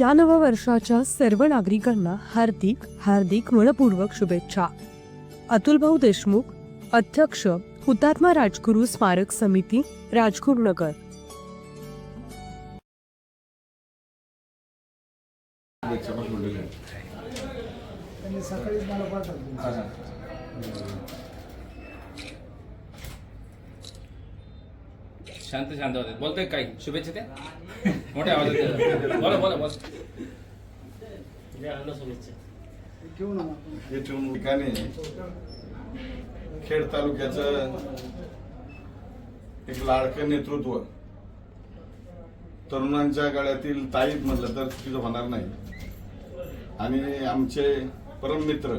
या नव्या वर्षाच्या सर्व नागरिकांना हार्दिक हार्दिक मनपूर्वक शुभेच्छा. अतुलभाऊ देशमुख अध्यक्ष हुतात्मा राजगुरू स्मारक समिती राजगुरुनगर शांत शांत होते. बोलतोय काही? शुभेच्छा त्या मोठ्या आवाजात बोला बोला ठिकाणी खेड तालुक्याचं एक लाडकं नेतृत्व. तरुणांच्या गळ्यातील ताईत म्हटलं तर चुकीचं होणार नाही. आणि आमचे परममित्र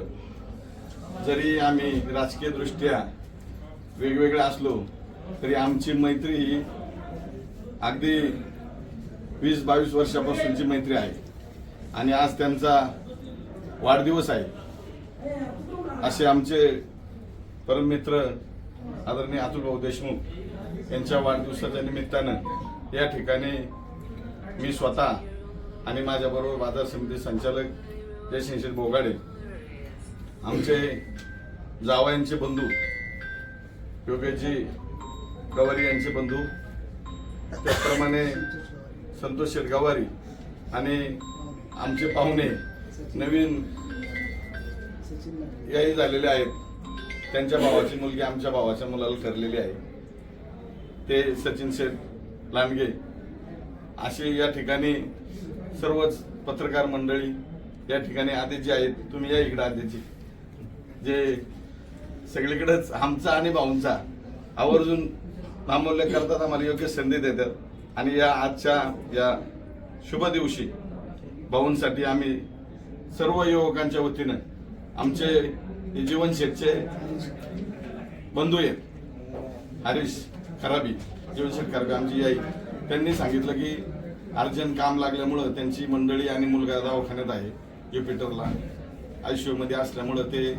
जरी आम्ही राजकीय दृष्ट्या वेगवेगळे असलो तरी आमची मैत्री ही अगदी वीस बावीस वर्षापासूनची मैत्री आहे. आणि आज त्यांचा वाढदिवस आहे. असे आमचे परममित्र आदरणीय अतुलभाऊ देशमुख यांच्या वाढदिवसाच्या निमित्तानं या ठिकाणी मी स्वतः आणि माझ्याबरोबर बाजार समिती संचालक जयशंकर बोगाडे आमचे जावयांचे बंधू योगेशजी गवारी यांचे बंधू त्याचप्रमाणे संतोष शेटगावारी आणि आमचे पाहुणे नवीन याही झालेले आहेत. त्यांच्या भावाची मुलगी आमच्या भावाच्या मुलाला ठरलेली आहे. ते सचिन शेठ लांडगे असे या ठिकाणी सर्वच पत्रकार मंडळी या ठिकाणी आदेजी आहेत. तुम्ही या इकडे आधीची जे सगळीकडेच आमचा आणि भाऊंचा आवर्जून नामोल्लेख करतात आम्हाला योग्य संधी देतात. आणि या आजच्या या शुभ दिवशी भाऊंसाठी आम्ही सर्व युवकांच्या वतीनं आमचे हे जीवन शेठचे बंधू आहेत हरीश खराबी जीवनशेठ खराबी आमची आई. त्यांनी सांगितलं की अर्जंट काम लागल्यामुळं त्यांची मंडळी आणि मुलगा दवाखान्यात आहे ज्युपिटरला. आयसीयूमध्ये असल्यामुळं ते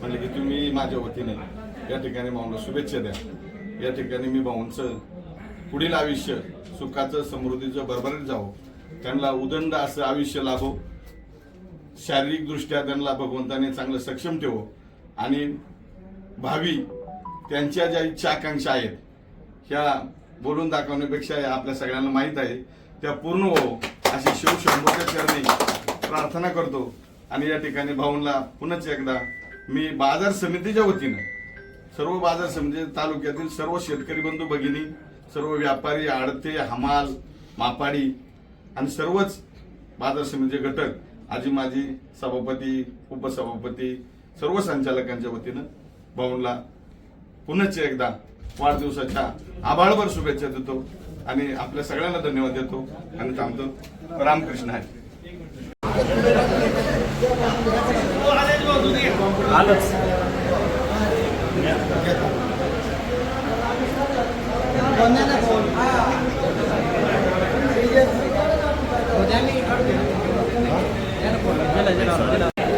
म्हणले की तुम्ही माझ्या वतीने या ठिकाणी भाऊंना शुभेच्छा द्या. या ठिकाणी मी भाऊंचं पुढील आयुष्य सुखाचं समृद्धीचं भरभरीत जावं. त्यांना उदंड असं आयुष्य लाभो. शारीरिकदृष्ट्या त्यांना भगवंताने चांगलं सक्षम ठेवो. आणि भावी त्यांच्या ज्या इच्छा आकांक्षा आहेत ह्या बोलून दाखवण्यापेक्षा या आपल्या सगळ्यांना माहीत आहे त्या पूर्ण हो अशी शिव शंभूच्या चरणी प्रार्थना करतो. आणि या ठिकाणी भाऊंना पुनच एकदा मी बाजार समितीच्या वतीनं सर्व बाजार समिती तालुक्यातील सर्व शेतकरी बंधू भगिनी सर्व व्यापारी आडते हमाल मापाडी आणि सर्वच बाजार समितीचे घटक आजी माजी सभापती उपसभापती सर्व संचालकांच्या वतीनं भाऊंना पुनश्च एकदा वाढदिवसाच्या आभाळभर शुभेच्छा देतो आणि आपल्या सगळ्यांना धन्यवाद देतो. आणि थांबतो. रामकृष्ण आहे.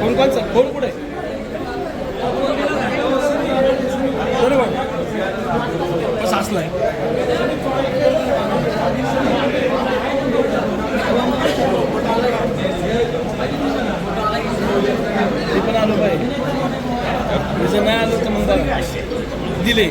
कोण कोण सर? कोण कुठे? बरोबर कसं असलाय ते पण आलो पाहिजे नाही आलं तर मग. दिले.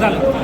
झालं